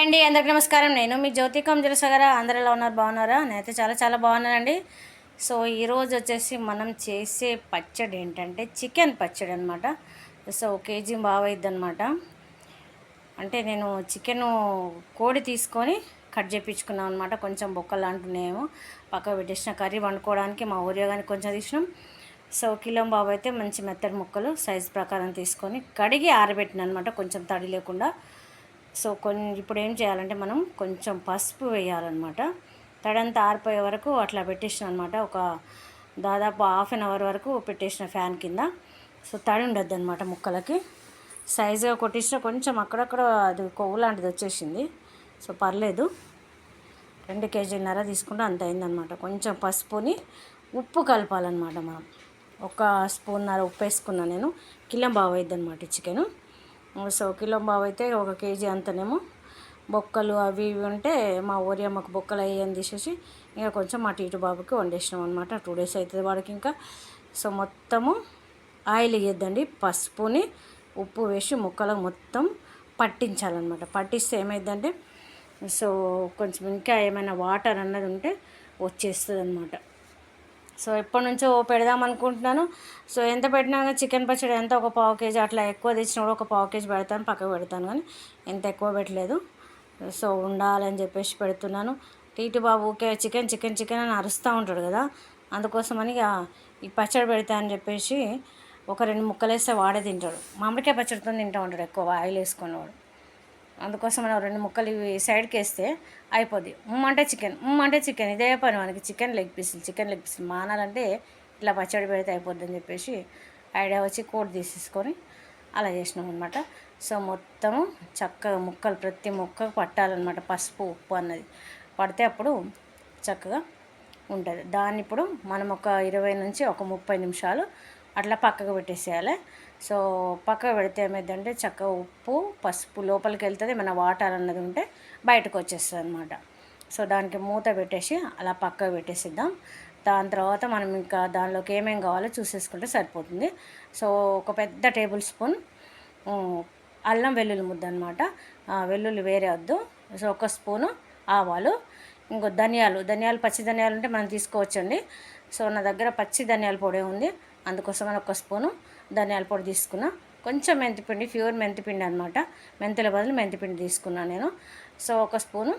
Hi అండి అందరికి నమస్కారం. నేను మీ జ్యోతి కంజలసగర అందరు ఎలా ఉన్నారు? బాగున్నారా? నేనైతే చాలా చాలా బాగున్నానండి. సో ఈరోజు వచ్చేసి మనం చేసే పచ్చడి ఏంటంటే చికెన్ పచ్చడి అనమాట సో కేజీ బావైద్ది అనమాట అంటే నేను చికెన్ కోడి తీసుకొని కట్ చేయించుకున్నాం అనమాట కొంచెం బొక్కలు అంటున్నాయేమో. పక్క పెట్టేసిన కర్రీ వండుకోవడానికి మా ఊరియో కానీ కొంచెం తీసినాం. సో కిలో బాబు అయితే మంచి మెత్తడి ముక్కలు సైజ్ ప్రకారం తీసుకొని కడిగి ఆరబెట్టిన అనమాట కొంచెం తడి లేకుండా. సో కొన్ని ఇప్పుడు ఏం చేయాలంటే మనం కొంచెం పసుపు వేయాలన్నమాట. తడంతా ఆరిపోయే వరకు అట్లా పెట్టేసిన అనమాట ఒక దాదాపు హాఫ్ అన్ అవర్ వరకు పెట్టేసిన ఫ్యాన్ కింద. సో తడి ఉండద్దు అనమాట ముక్కలకి. సైజుగా కొట్టించిన కొంచెం అక్కడక్కడ అది కొవ్వు లాంటిది వచ్చేసింది. సో పర్లేదు. రెండు కేజీలన్నర తీసుకుంటే అంత అయిందనమాట కొంచెం పసుపుని ఉప్పు కలపాలన్నమాట మనం. ఒక స్పూన్నర ఉప్పు వేసుకున్నాను నేను. కిలో బాగా అయింది అనమాట చికెను. సో కిలో బావ అయితే ఒక కేజీ అంతనేమో బొక్కలు అవి ఇవి ఉంటే మా ఊరియమ్మకు బొక్కలు అయ్యని తీసేసి ఇంకా కొంచెం మా టీటు బాబుకి వండేసినాం అనమాట టూ డేస్ అవుతుంది వాడికి ఇంకా. సో మొత్తము ఆయిల్ వేయద్దండి. పసుపుని ఉప్పు వేసి ముక్కలకు మొత్తం పట్టించాలన్నమాట. పట్టిస్తే ఏమైందంటే సో కొంచెం ఇంకా ఏమైనా వాటర్ అన్నది ఉంటే వచ్చేస్తుంది అనమాట సో ఎప్పటి నుంచో పెడదాం అనుకుంటున్నాను. సో ఎంత పెట్టినా కానీ చికెన్ పచ్చడి ఎంత ఒక పావు కేజీ అట్లా ఎక్కువ తెచ్చినా కూడా ఒక పావు కేజీ పెడతాను పక్కకు పెడతాను కానీ ఎంత ఎక్కువ పెట్టలేదు. సో ఉండాలని చెప్పేసి పెడుతున్నాను. టీటీ బాబు ఊకే చికెన్ చికెన్ చికెన్ అని అరుస్తూ ఉంటాడు కదా అందుకోసమని ఇక ఈ పచ్చడి పెడతా అని చెప్పేసి ఒక రెండు ముక్కలు వేస్తే వాడే తింటాడు. మామిడికాయ పచ్చడితో తింటూ ఉంటాడు ఎక్కువ ఆయిల్ వేసుకునేవాడు అందుకోసం మనం రెండు ముక్కలు ఇవి సైడ్కి వేస్తే అయిపోద్ది. ఉమ్మ అంటే చికెన్ ఉమ్మంటే చికెన్ ఇదే పని మనకి. చికెన్ లెగ్ పీసులు చికెన్ లెగ్ పీసులు మానాలంటే ఇట్లా పచ్చడి పెడితే అయిపోద్ది అని చెప్పేసి ఐడియా వచ్చి కోడి తీసేసుకొని అలా చేసినాం అనమాట సో మొత్తము చక్కగా ముక్కలు ప్రతి ముక్కకు పట్టాలన్నమాట. పసుపు ఉప్పు అన్నది. పడితే అప్పుడు చక్కగా ఉంటుంది. దాన్ని ఇప్పుడు మనం ఒక ఇరవై నుంచి ఒక ముప్పై నిమిషాలు అట్లా పక్కకు పెట్టేసేయాలి. సో పక్కకు పెడితే ఏమైందంటే చక్కగా ఉప్పు పసుపు లోపలికి వెళ్తుంది ఏమైనా వాటర్ అన్నది ఉంటే బయటకు వచ్చేస్తుంది అనమాట సో దానికి మూత పెట్టేసి అలా పక్కకు పెట్టేసిద్దాం. దాని తర్వాత మనం ఇంకా దానిలోకి ఏమేమి కావాలో చూసేసుకుంటే సరిపోతుంది. సో ఒక పెద్ద టేబుల్ స్పూన్ అల్లం వెల్లుల్లి ముద్ద అనమాట వెల్లుల్లి వేరే వద్దు. సో ఒక స్పూను ఆవాలు ఇంకో ధనియాలు. ధనియాలు పచ్చి ధనియాలు ఉంటే మనం తీసుకోవచ్చండి. సో నా దగ్గర పచ్చి ధనియాల పొడి ఉంది. అందుకోసం ఒక స్పూను ధనియాల పొడి తీసుకున్నా. కొంచెం మెంతిపిండి ప్యూర్ మెంతిపిండి అనమాట మెంతుల బదులు మెంతిపిండి తీసుకున్నాను నేను. సో ఒక స్పూను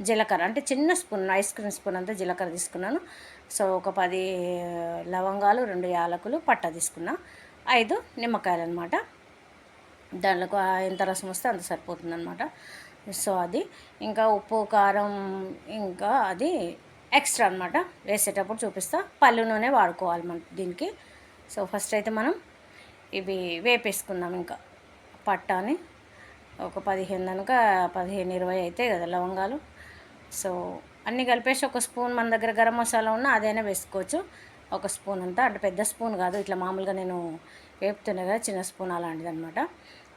జీలకర్ర అంటే చిన్న స్పూన్ ఐస్ క్రీమ్ స్పూన్ అంతా జీలకర్ర తీసుకున్నాను. సో ఒక పది లవంగాలు రెండు యాలకులు పట్ట తీసుకున్నా. ఐదు నిమ్మకాయలు అనమాట దాంట్లో ఎంత రసం వస్తే అంత సరిపోతుంది అనమాట సో అది. ఇంకా ఉప్పు కారం ఇంకా అది ఎక్స్ట్రా అనమాట వేసేటప్పుడు చూపిస్తా. పళ్ళు నూనె వాడుకోవాలి మన దీనికి. సో ఫస్ట్ అయితే మనం ఇవి వేపేసుకుందాం ఇంకా. పట్టాని ఒక పదిహేను కనుక పదిహేను ఇరవై అయితే కదా లవంగాలు. సో అన్నీ కలిపేసి ఒక స్పూన్ మన దగ్గర గరం మసాలా ఉన్నా అదైనా వేసుకోవచ్చు. ఒక స్పూన్ అంతా అంటే పెద్ద స్పూన్ కాదు ఇట్లా మామూలుగా నేను వేపుతున్నా కదా చిన్న స్పూన్ అలాంటిది అనమాట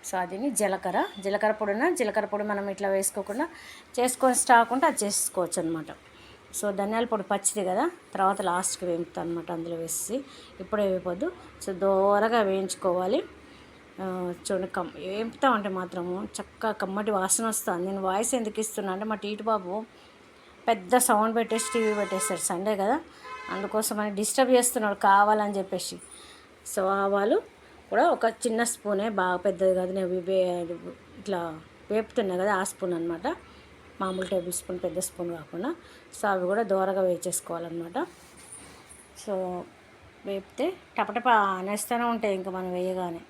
సో అది జీలకర్ర. జీలకర్ర పొడిన జీలకర్ర పొడి మనం ఇట్లా వేసుకోకుండా చేసుకొని స్టాక్ ఉంటే అది చేసుకోవచ్చు అనమాట సో ధనియాల పొడి పచ్చిది కదా తర్వాత లాస్ట్కి వేపుతాను అనమాట అందులో వేసి ఇప్పుడే వేపొద్దు సో దూరగా వేయించుకోవాలి. చూడండి కమ్ వేపుతా ఉంటే మాత్రము చక్కగా కమ్మటి వాసన వస్తుంది. నేను వాయిస్ ఎందుకు ఇస్తున్నా అంటే మా టీటు బాబు పెద్ద సౌండ్ పెట్టేసి టీవీ పెట్టేస్తాడు సండే కదా. అందుకోసం అని డిస్టర్బ్ చేస్తున్నాడు కావాలని చెప్పేసి. సో ఆవాలు కూడా ఒక చిన్న స్పూనే బాగా పెద్దది కాదు నేను ఇట్లా వేపుతున్నా కదా ఆ స్పూన్ అనమాట మామూలు టేబుల్ స్పూన్ పెద్ద స్పూన్ కాకుండా. సో అవి కూడా దూరగా వేసేసుకోవాలన్నమాట సో వేపితే టపటప అనేస్తూనే ఉంటాయి ఇంకా మనం వేయగానే.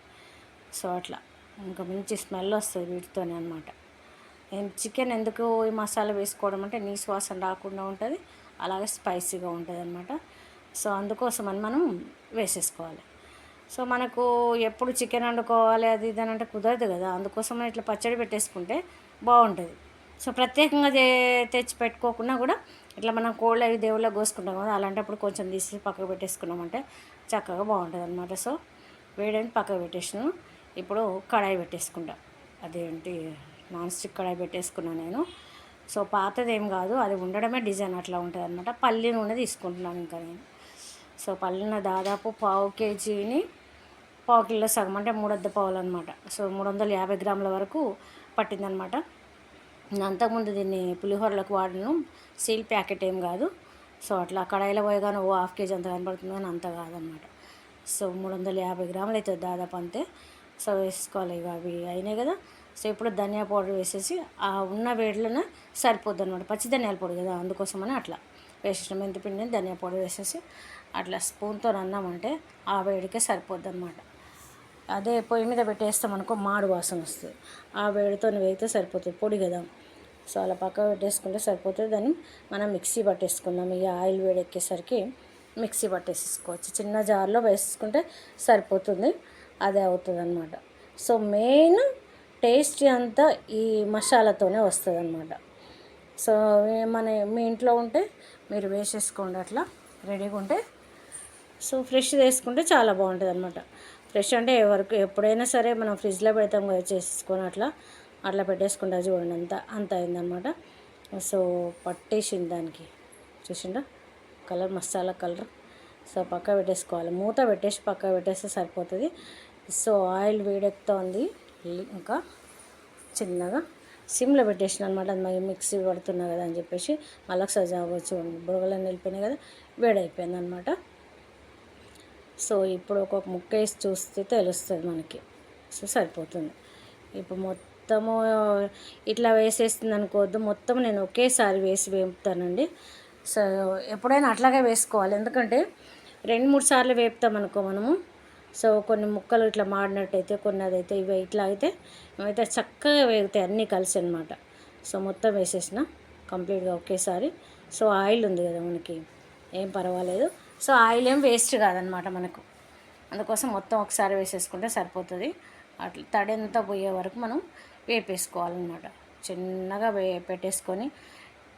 సో అట్లా. ఇంకా మంచి స్మెల్ వస్తుంది వీటితోనే అనమాట చికెన్ ఎందుకు ఈ మసాలా వేసుకోవడం అంటే నీ వాసన రాకుండా ఉంటుంది అలాగే స్పైసీగా ఉంటుంది అనమాట సో అందుకోసం అని మనం వేసేసుకోవాలి. సో మనకు ఎప్పుడు చికెన్ వండుకోవాలి అది ఇది అని అంటే కుదరదు కదా. అందుకోసం ఇట్లా పచ్చడి పెట్టేసుకుంటే బాగుంటుంది. సో ప్రత్యేకంగా తెచ్చి పెట్టుకోకుండా కూడా ఇట్లా మనం కోళ్ళు అవి దేవుళ్ళ కోసుకుంటాం కదా అలాంటప్పుడు కొంచెం తీసి పక్కకు పెట్టేసుకున్నామంటే చక్కగా బాగుంటుంది అనమాట సో వేడని పక్కకు పెట్టేసాను ఇప్పుడు కడాయి పెట్టేసుకుంటా. అదేంటి నాన్ స్టిక్ కడాయి పెట్టేసుకున్నాను నేను. సో పాతది ఏం కాదు అది ఉండడమే డిజైన్ అట్లా ఉంటుంది అనమాట పల్లి నూనె తీసుకుంటున్నాను ఇంకా నేను. సో పల్లి నూనె దాదాపు పావు కేజీని పావు కిలో సగం అంటే మూడొద్ద పావులు అనమాట సో మూడు వందల యాభై గ్రాముల వరకు పట్టిందనమాట నేను అంతకుముందు దీన్ని పులిహోరలకు వాడను. సీల్ ప్యాకెట్ ఏం కాదు. సో అట్లా కడాయిలో పోయగానే ఓ హాఫ్ కేజీ అంత కనపడుతుంది కానీ అంత కాదనమాట. సో మూడు వందల యాభై గ్రాములు అవుతుంది దాదాపు అంతే. సో వేసుకోవాలి ఇక అవి అయినాయి కదా. సో ఇప్పుడు ధనియా పౌడర్ వేసేసి ఆ ఉన్న వేడిలోనే సరిపోద్ది అనమాట పచ్చి ధనియాల పొడి కదా అందుకోసమని అట్లా వేసిన మెంతిపిండిని ధనియా పౌడర్ వేసేసి అట్లా స్పూన్తో అన్నామంటే ఆ వేడికే సరిపోద్ది అనమాట అదే పొయ్యి మీద పెట్టేస్తాం అనుకో మాడు వాసన వస్తుంది. ఆ వేడితో వేగితే సరిపోతుంది. పొడి కదా. సో అలా పక్క పెట్టేసుకుంటే సరిపోతుంది. దాన్ని మనం మిక్సీ పట్టేసుకుందాం. ఇక ఆయిల్ వేడెక్కేసరికి మిక్సీ పట్టేసుకోవచ్చు చిన్న జార్లో వేసుకుంటే సరిపోతుంది. అదే అవుతుంది అనమాట సో మెయిన్ టేస్ట్ అంతా ఈ మసాలాతోనే వస్తుంది అనమాట సో మన మీ ఇంట్లో ఉంటే మీరు వేసేసుకోండి అట్లా. రెడీగా ఉంటే సో ఫ్రెష్ వేసుకుంటే చాలా బాగుంటుంది అనమాట ఫ్రెష్ అంటే ఎవరికి ఎప్పుడైనా సరే మనం ఫ్రిడ్జ్లో పెడతాం కదా చేసుకొని అట్లా. అట్లా పెట్టేసుకుంటా చూడండి అంత అంత అయిందనమాట సో పట్టేసింది దానికి. చూసిండా కలర్ మసాలా కలర్. సో పక్క పెట్టేసుకోవాలి. మూత పెట్టేసి పక్క పెట్టేస్తే సరిపోతుంది. సో ఆయిల్ వేడెక్కుతోంది. ఇంకా చిన్నగా. సిమ్లో పెట్టేసిన అనమాట అది మరి మిక్సీ పడుతున్నా కదా అని చెప్పేసి. మళ్ళీ ఒకసారి జాగవచ్చు బుడగలన్నీ వెళ్ళిపోయినాయి కదా. వేడైపోయింది అనమాట సో ఇప్పుడు ఒక్కొక్క ముక్క వేసి చూస్తే తెలుస్తుంది మనకి. సో సరిపోతుంది. ఇప్పుడు మొత్తం మొత్తము ఇట్లా వేసేస్తుంది అనుకోవద్దు. మొత్తం నేను ఒకేసారి వేసి వేపుతానండి. సో ఎప్పుడైనా అట్లాగే వేసుకోవాలి. ఎందుకంటే రెండు మూడు సార్లు వేపుతాం అనుకో మనము. సో కొన్ని ముక్కలు ఇట్లా మాడినట్టయితే కొన్ని అదైతే ఇవి ఇట్లా అయితే అయితే చక్కగా వేగుతాయి. అన్నీ కలిసి అనమాట సో మొత్తం వేసేసిన. కంప్లీట్గా ఒకేసారి. సో ఆయిల్ ఉంది కదా మనకి. ఏం పర్వాలేదు. సో ఆయిల్ ఏం వేస్ట్ కాదనమాట మనకు. అందుకోసం మొత్తం ఒకసారి వేసేసుకుంటే సరిపోతుంది. అట్లా తడంతా పోయే వరకు మనం వేపేసుకోవాలన్నమాట. చిన్నగా వే పెట్టేసుకొని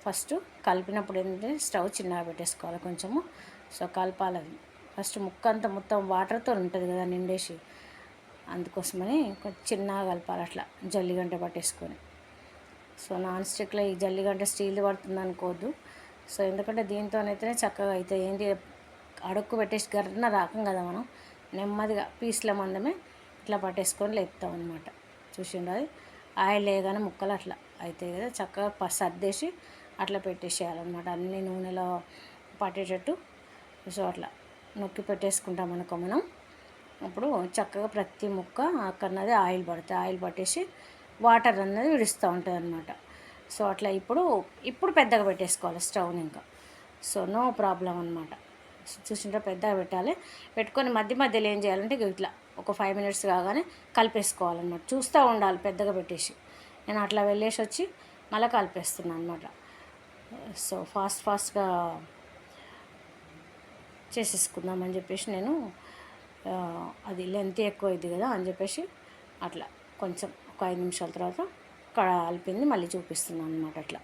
ఫస్ట్ కలిపినప్పుడు ఏంటంటే స్టవ్ చిన్నగా పెట్టేసుకోవాలి కొంచెము. సో కలపాలి అది. ఫస్ట్ ముక్క అంతా మొత్తం వాటర్తో ఉంటుంది కదా నిండేసి. అందుకోసమని కొంచెం చిన్నగా కలపాలి అట్లా జల్లిగంట పట్టేసుకొని. సో నాన్ స్టిక్లో ఈ జల్లిగంట స్టీల్ పడుతుంది అనుకోవద్దు. సో ఎందుకంటే దీంతోనైతేనే చక్కగా అయితే ఏంటి అడుక్కు పెట్టేసి గర్రన రాకం కదా మనం. నెమ్మదిగా పీస్ల మందమే ఇట్లా పట్టేసుకొని లేపుతాం అనమాట చూసిండు అది? ఆయిల్ వేయగానే ముక్కలు అట్లా అవుతాయి కదా చక్కగా ప సర్దేసి అట్లా పెట్టేసేయాలన్నమాట. అన్ని నూనెలో పట్టేటట్టు. సో అట్లా నొక్కి పెట్టేసుకుంటాం అనుకో మనం. అప్పుడు చక్కగా ప్రతి ముక్క అక్కడన్నది ఆయిల్ పడుతుంది ఆయిల్ పట్టేసి వాటర్ అన్నది విడుస్తూ ఉంటుంది అనమాట సో అట్లా ఇప్పుడు ఇప్పుడు పెద్దగా పెట్టేసుకోవాలి స్టవ్ని ఇంకా. సో నో ప్రాబ్లం అనమాట చూసింటే పెద్దగా పెట్టాలి. పెట్టుకొని మధ్య మధ్యలో ఏం చేయాలంటే ఇట్లా ఒక ఫైవ్ మినిట్స్ కాగానే కలిపేసుకోవాలన్నమాట. చూస్తూ ఉండాలి పెద్దగా పెట్టేసి. నేను అట్లా వెళ్ళేసి వచ్చి మళ్ళీ కలిపేస్తున్నాను అనమాట సో ఫాస్ట్ ఫాస్ట్గా చేసేసుకుందామని చెప్పేసి నేను అది లెంత్ ఎక్కువ అయింది కదా అని చెప్పేసి అట్లా కొంచెం ఒక ఐదు నిమిషాల తర్వాత కలిపింది మళ్ళీ చూపిస్తున్నాను అనమాట అట్లా.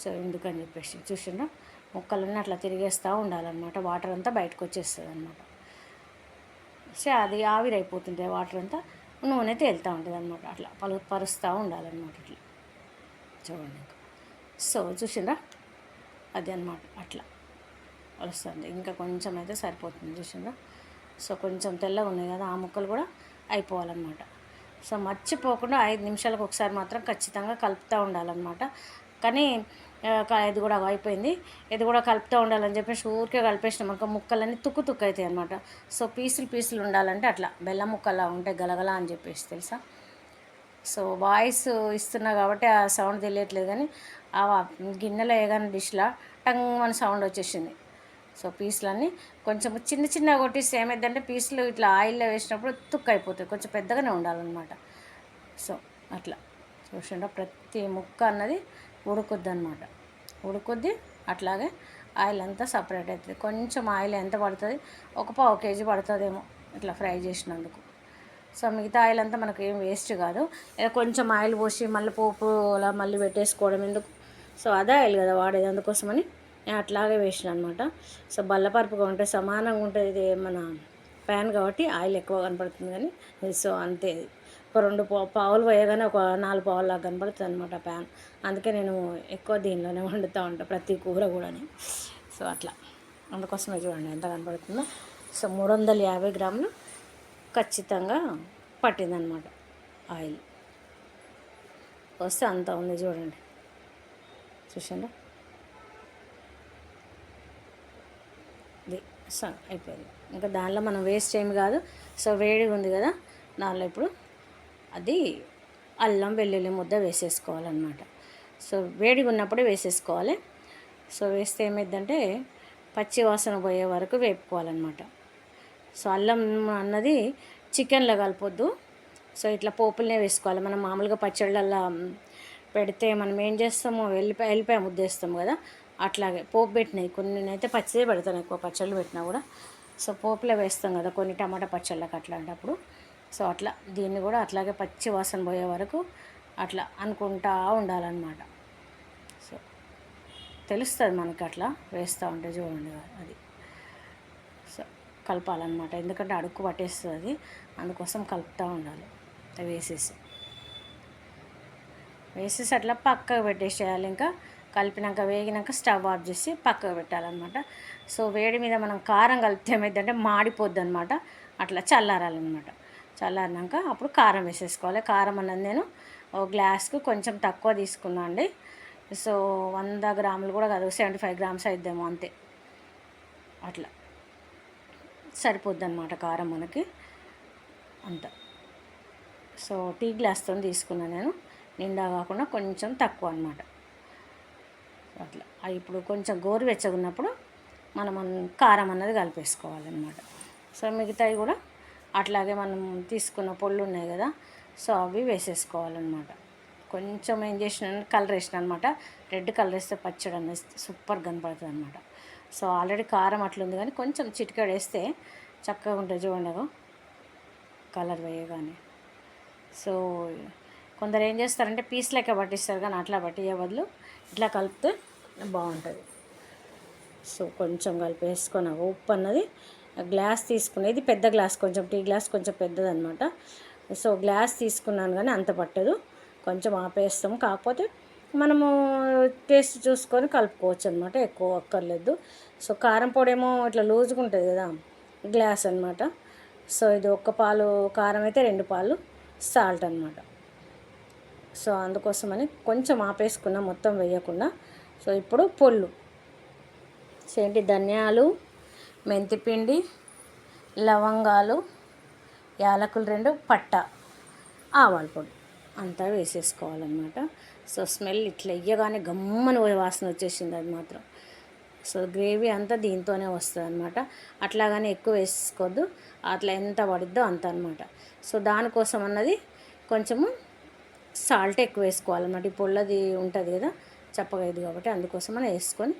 సో ఎందుకని చెప్పేసి చూసిండ్రా? ముక్కలన్నీ అట్లా తిరిగేస్తూ ఉండాలన్నమాట. వాటర్ అంతా బయటకు వచ్చేస్తుంది అనమాట సో అది ఆవిరైపోతుంటుంది వాటర్ అంతా నూనె తేలుతూ ఉంటుంది అనమాట అట్లా పలు పరుస్తూ ఉండాలన్నమాట ఇట్లా. చూడండి సో చూసిండ్రా? అది అనమాట అట్లా. వస్తుంది ఇంకా కొంచెం అయితే సరిపోతుంది చూసిండ్రా? సో కొంచెం తెల్లగా ఉన్నాయి కదా ఆ ముక్కలు కూడా అయిపోవాలన్నమాట. సో మర్చిపోకుండా ఐదు నిమిషాలకు ఒకసారి మాత్రం ఖచ్చితంగా కలుపుతూ ఉండాలన్నమాట. కానీ ఇది కూడా అయిపోయింది. ఇది కూడా కలుపుతూ ఉండాలని చెప్పేసి ఊరికే కలిపేసినాం. అనుకో ముక్కలన్నీ తుక్కు తుక్కు అవుతాయి అనమాట సో పీసులు పీసులు ఉండాలంటే అట్లా బెల్లం ముక్కలా ఉంటాయి గలగల అని చెప్పేసి తెలుసా? సో వాయిస్ ఇస్తున్నా కాబట్టి ఆ సౌండ్ తెలియట్లేదు కానీ ఆ గిన్నెలో ఏగాని డిష్లా టంగ్ అని సౌండ్ వచ్చేసింది. సో పీసులన్నీ కొంచెం చిన్న చిన్న కొట్టేసి ఏమైందంటే పీసులు ఇట్లా ఆయిల్లో వేసినప్పుడు తుక్కు అయిపోతాయి. కొంచెం పెద్దగానే ఉండాలన్నమాట. సో అట్లా చూసిండ ప్రతి ముక్క అన్నది ఉడుకుద్ది అనమాట ఉడుకుద్ది అట్లాగే ఆయిల్ అంతా సపరేట్ అవుతుంది కొంచెం ఆయిల్ ఎంత పడుతుంది? ఒక పావు కేజీ పడుతుందేమో ఇట్లా ఫ్రై చేసినందుకు. సో మిగతా ఆయిల్ అంతా మనకు ఏం వేస్ట్ కాదు. కొంచెం ఆయిల్ పోసి మళ్ళీ పోపు అలా మళ్ళీ పెట్టేసుకోవడం ఎందుకు? సో అదే ఆయిల్ కదా వాడేది అందుకోసమని నేను అట్లాగే వేసిన అనమాట సో బల్లపరుపుగా ఉంటే సమానంగా ఉంటుంది ఇది మన ప్యాన్ కాబట్టి ఆయిల్ ఎక్కువ కనపడుతుంది కానీ సో అంతే ఒక రెండు పావులు పోయగానే ఒక నాలుగు పావులాగా కనబడుతుంది అనమాట ప్యాన్. అందుకే నేను ఎక్కువ దీనిలోనే వండుతూ ఉంటాను ప్రతి కూర కూడాని. సో అట్లా. అందుకోసమే చూడండి ఎంత కనబడుతుందో సో మూడు వందల యాభై గ్రాములు ఖచ్చితంగా పట్టిందనమాట ఆయిల్. వస్తే అంత ఉంది చూడండి. చూసారా ఇది సో అయిపోయింది. ఇంకా దానిలో మనం వేస్ట్ ఏమి కాదు. సో వేడిగా ఉంది కదా దానిలో ఇప్పుడు అది అల్లం వెల్లుల్లి ముద్ద వేసేసుకోవాలన్నమాట. సో వేడిగా ఉన్నప్పుడే వేసేసుకోవాలి. సో వేస్తే ఏమైందంటే పచ్చి వాసన పోయే వరకు వేపుకోవాలన్నమాట. సో అల్లం అన్నది చికెన్లో కలపొద్దు. సో ఇట్లా పోపులనే వేసుకోవాలి. మనం మామూలుగా పచ్చళ్ళల్లో పెడితే మనం ఏం చేస్తామో వెళ్ళిపోయి వెళ్ళిపోయి ముద్దేస్తాం కదా అట్లాగే పోపు పెట్టినాయి కొన్ని నేనైతే పచ్చిదే పెడతాను ఎక్కువ పచ్చళ్ళు పెట్టినా కూడా. సో పోపులో వేస్తాం కదా కొన్ని టమాటా పచ్చళ్ళకి అట్లాంటప్పుడు. సో అట్లా దీన్ని కూడా అట్లాగే పచ్చి వాసన పోయే వరకు అట్లా అనుకుంటా ఉండాలన్నమాట. సో తెలుస్తుంది మనకి అట్లా వేస్తూ ఉంటే చూడండి అది. సో కలపాలన్నమాట. ఎందుకంటే అడుక్కు పట్టేస్తుంది అది. అందుకోసం కలుపుతూ ఉండాలి. వేసేసి. వేసేసి అట్లా పక్కకు పెట్టేసేయాలి. ఇంకా కలిపినాక వేగినాక స్టవ్ ఆఫ్ చేసి పక్కకు పెట్టాలన్నమాట. సో వేడి మీద మనం కారం కలిపితే ఏమైందంటే మాడిపోద్ది అనమాట అట్లా చల్లారాలన్నమాట. చల్లారినాక అప్పుడు కారం వేసేసుకోవాలి. కారం అన్నది నేను ఒక గ్లాస్కు కొంచెం తక్కువ తీసుకున్నా అండి. సో వంద గ్రాములు కూడా కాదు సెవెంటీ ఫైవ్ గ్రామ్స్ అయిద్దేమో అంతే. అట్లా. సరిపోద్ది అనమాట కారం మనకి. అంత. సో టీ గ్లాస్తో తీసుకున్నాను నేను. నిండా కాకుండా కొంచెం తక్కువ అనమాట అట్లా. ఇప్పుడు కొంచెం గోరువెచ్చగా ఉన్నప్పుడు మనం కారం అన్నది కలిపేసుకోవాలన్నమాట. సో మిగతావి కూడా అట్లాగే మనం తీసుకున్న పొళ్ళు ఉన్నాయి కదా సో అవి వేసేసుకోవాలన్నమాట. కొంచెం ఏం చేసిన కలర్ వేసిన అనమాట రెడ్ కలర్ వేస్తే పచ్చడి అనేది సూపర్ కనపడుతుంది అనమాట సో ఆల్రెడీ కారం అట్లుంది కానీ కొంచెం చిటికెడు వేస్తే చక్కగా ఉంటుంది చూడండి కలర్ వేయగానే. సో కొందరు ఏం చేస్తారంటే పీస్ లెక్క పట్టిస్తారు కానీ అట్లా పట్టియే బదులు ఇట్లా కలిపితే బాగుంటుంది. సో కొంచెం కలిపేసుకొని ఉప్పు అన్నది గ్లాస్ తీసుకునేది పెద్ద గ్లాస్ కొంచెం టీ గ్లాస్ కొంచెం పెద్దదనమాట సో గ్లాస్ తీసుకున్నాను కానీ అంత పట్టదు. కొంచెం ఆపేస్తాం. కాకపోతే మనము టేస్ట్ చూసుకొని కలుపుకోవచ్చు అనమాట ఎక్కువ అక్కర్లేదు. సో కారం పొడి ఏమో ఇట్లా లూజ్గా ఉంటుంది కదా గ్లాస్ అనమాట సో ఇది ఒక్క పాలు కారం అయితే రెండు పాలు సాల్ట్ అనమాట సో అందుకోసమని కొంచెం ఆపేసుకున్నా మొత్తం వేయకుండా. సో ఇప్పుడు పొల్లు ఏంటి? ధనియాలు మెంతిపిండి లవంగాలు యాలకులు రెండు పట్ట ఆవాల పొడి. అంతా వేసేసుకోవాలన్నమాట. సో స్మెల్ ఇట్లా ఇయ్యగానే గమ్మని వాసన వచ్చేసింది అది మాత్రం. సో గ్రేవీ అంతా దీంతోనే వస్తుంది అనమాట అట్లాగానే ఎక్కువ వేసుకోవద్దు అట్లా ఎంత పడిద్దో అంత అనమాట సో దానికోసం అన్నది కొంచెము సాల్ట్ ఎక్కువ వేసుకోవాలన్నమాట. ఈ పొల్లది ఉంటుంది కదా చప్పగా ఇది కాబట్టి అందుకోసం అని వేసుకొని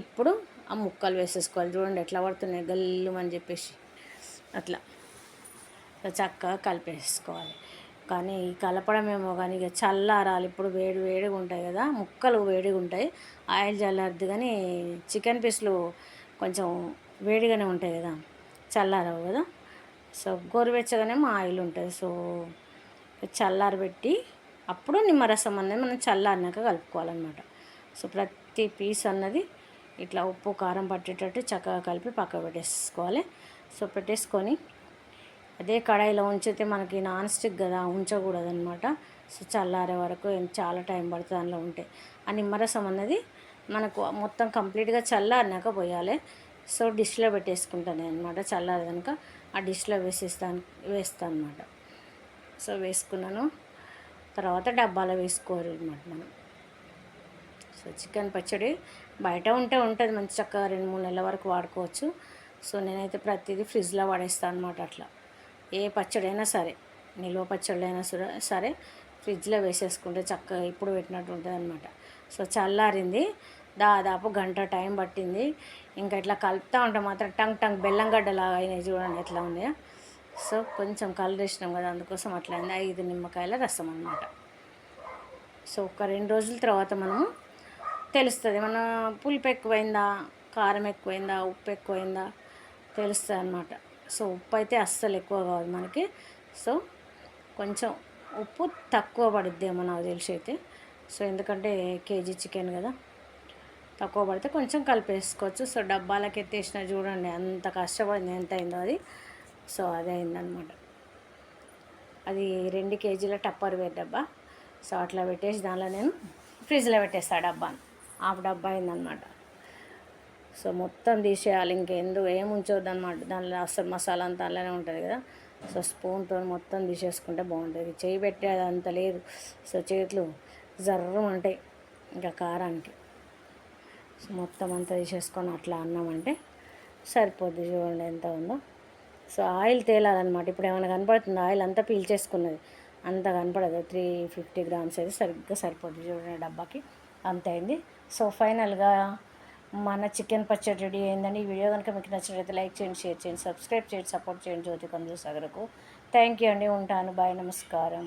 ఇప్పుడు ఆ ముక్కలు వేసేసుకోవాలి. చూడండి ఎట్లా పడుతున్నాయి. గల్లు అని చెప్పేసి అట్లా. చక్కగా కలిపేసుకోవాలి. కానీ ఈ కలపడం ఏమో కానీ ఇక చల్లారాలి. ఇప్పుడు వేడి వేడిగా ఉంటాయి కదా ముక్కలు వేడిగా ఉంటాయి. ఆయిల్ చల్లారద్దు కానీ చికెన్ పీస్లు కొంచెం వేడిగానే ఉంటాయి కదా చల్లారవు కదా. సో గోరువెచ్చగానేమో ఆయిల్ ఉంటుంది. సో చల్లారబెట్టి అప్పుడు నిమ్మరసం అనేది మనం చల్లారినాక కలుపుకోవాలన్నమాట. సో ప్రతి పీస్ అన్నది ఇట్లా ఉప్పు కారం పట్టేటట్టు చక్కగా కలిపి పక్క పెట్టేసుకోవాలి. సో పెట్టేసుకొని అదే కడాయిలో ఉంచితే మనకి నాన్ స్టిక్ కదా ఉంచకూడదు అనమాట సో చల్లారే వరకు చాలా టైం పడుతుంది అందులో ఉంటే. ఆ నిమ్మరసం అన్నది మనకు మొత్తం కంప్లీట్గా చల్లారినాక పోయాలి. సో డిష్లో పెట్టేసుకుంటాను అనమాట చల్లారి కనుక ఆ డిష్లో వేసేస్తాను వేస్తాను అనమాట సో వేసుకున్నాను. తర్వాత డబ్బాలో వేసుకోవాలి అనమాట మనం. సో చికెన్ పచ్చడి బయట ఉంటే ఉంటుంది మంచి చక్కగా రెండు మూడు నెలల వరకు వాడుకోవచ్చు. సో నేనైతే ప్రతిదీ ఫ్రిడ్జ్లో వాడేస్తాను అనమాట అట్లా. ఏ పచ్చడి అయినా సరే నిల్వ పచ్చళ్ళైనా అయినా సరే ఫ్రిడ్జ్లో వేసేసుకుంటే చక్కగా ఇప్పుడు పెట్టినట్టు ఉంటుంది అనమాట సో చల్లారింది దాదాపు గంట టైం పట్టింది. ఇంకా ఇట్లా కలుపుతూ ఉంటే మాత్రం టంగ్ టంగ్ బెల్లం గడ్డలాగా అయినాయి చూడండి ఎట్లా ఉన్నాయో. సో కొంచెం కలరేసినాం కదా అందుకోసం అట్లా అయింది ఐదు నిమ్మకాయల రసం అనమాట సో ఒక రెండు రోజుల తర్వాత మనము తెలుస్తుంది. మన పులుపు ఎక్కువైందా కారం ఎక్కువైందా ఉప్పు ఎక్కువైందా తెలుస్తుంది అనమాట సో ఉప్పు అయితే అస్సలు ఎక్కువ కాదు మనకి. సో కొంచెం ఉప్పు తక్కువ పడుద్దేమో నాకు తెలిసి అయితే. సో ఎందుకంటే కేజీ చికెన్ కదా. తక్కువ పడితే కొంచెం కలిపేసుకోవచ్చు. సో డబ్బాలకి ఎత్తేసిన చూడండి అంత కష్టపడింది ఎంత అయిందో అది. సో అదే అయిందనమాట అది రెండు కేజీల టప్పర్ వేర్ డబ్బా. సో అట్లా పెట్టేసి దానిలో నేను ఫ్రిడ్జ్లో పెట్టేస్తాను డబ్బాను. హాఫ్ డబ్బా అయిందనమాట. సో మొత్తం తీసేయాలి. ఇంకెందు ఏం ఉంచొద్దనమాట దానిలో అసలు మసాలా అంతా అలానే ఉంటుంది కదా. సో స్పూన్తో మొత్తం తీసేసుకుంటే బాగుంటుంది. చేయి పెట్టేది అంత లేదు. సో చేతులు జర్రం ఉంటాయి ఇంకా కారానికి. సో మొత్తం అంతా తీసేసుకొని అట్లా అన్నామంటే సరిపోద్ది చూడండి ఎంత ఉందో. సో ఆయిల్ తేలాలన్నమాట. ఇప్పుడు ఏమైనా కనపడుతుంది? ఆయిల్ అంతా పీల్చేసుకున్నది అంత కనపడదు. త్రీ ఫిఫ్టీ గ్రామ్స్ అయితే సరిగ్గా సరిపోద్ది చూడండి డబ్బాకి. అంత అయింది. సో ఫైనల్గా మన చికెన్ పచ్చడి రెడీ అయిందండి ఈ వీడియో కనుక మీకు నచ్చినట్లయితే లైక్ చేయండి షేర్ చేయండి సబ్స్క్రైబ్ చేయండి సపోర్ట్ చేయండి జ్యోతి కంజు సాగరకు. థ్యాంక్ యూ అండి ఉంటాను. బాయ్ నమస్కారం.